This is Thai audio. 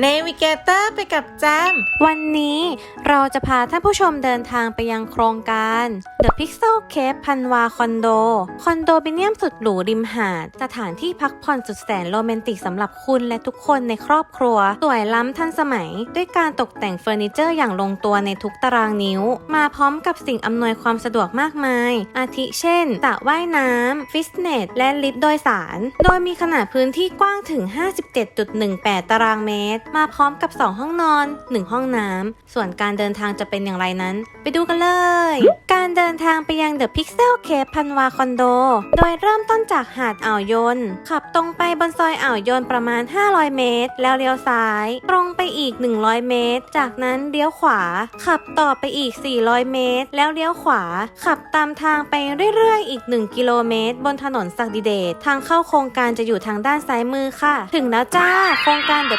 เนวิเกเตอร์ไปกับแจม วันนี้เราจะพาท่านผู้ชมเดินทางไปยังโครงการ The Pixel Cave พันวาคอนโด คอนโดมิเนียมสุดหรูริมหาด สถานที่พักผ่อนสุดแสนโรแมนติกสำหรับคุณและทุกคนในครอบครัว สวยล้ำทันสมัย ด้วยการตกแต่งเฟอร์นิเจอร์อย่างลงตัวในทุกตารางนิ้ว มาพร้อมกับสิ่งอำนวยความสะดวกมากมาย อาทิเช่นสระว่ายน้ำฟิตเนสและลิฟต์โดยสาร โดยมีขนาดพื้นที่กว้างถึง 57.18 ตารางเมตรมาพร้อมกับ 2 ห้องนอน 1 ห้องน้ำ ส่วนการเดินทางจะเป็นอย่างไรนั้น ไปดูกันเลย การเดินทางไปยัง The Pixel Cave พันวาคอนโด โดยเริ่มต้นจากหาดอ่าวยน ขับตรงไปบนซอยอ่าวยนประมาณ 500 เมตร แล้วเลี้ยวซ้าย ตรงไปอีก 100 เมตร จากนั้นเลี้ยวขวา ขับต่อไปอีก 400 เมตร แล้วเลี้ยวขวา ขับตามทางไปเรื่อยๆ อีก 1 กิโลเมตร บนถนนศักดิเดชทางเข้าโครงการจะอยู่ทางด้านซ้ายมือค่ะ ถึงแล้วจ้า โครงการ The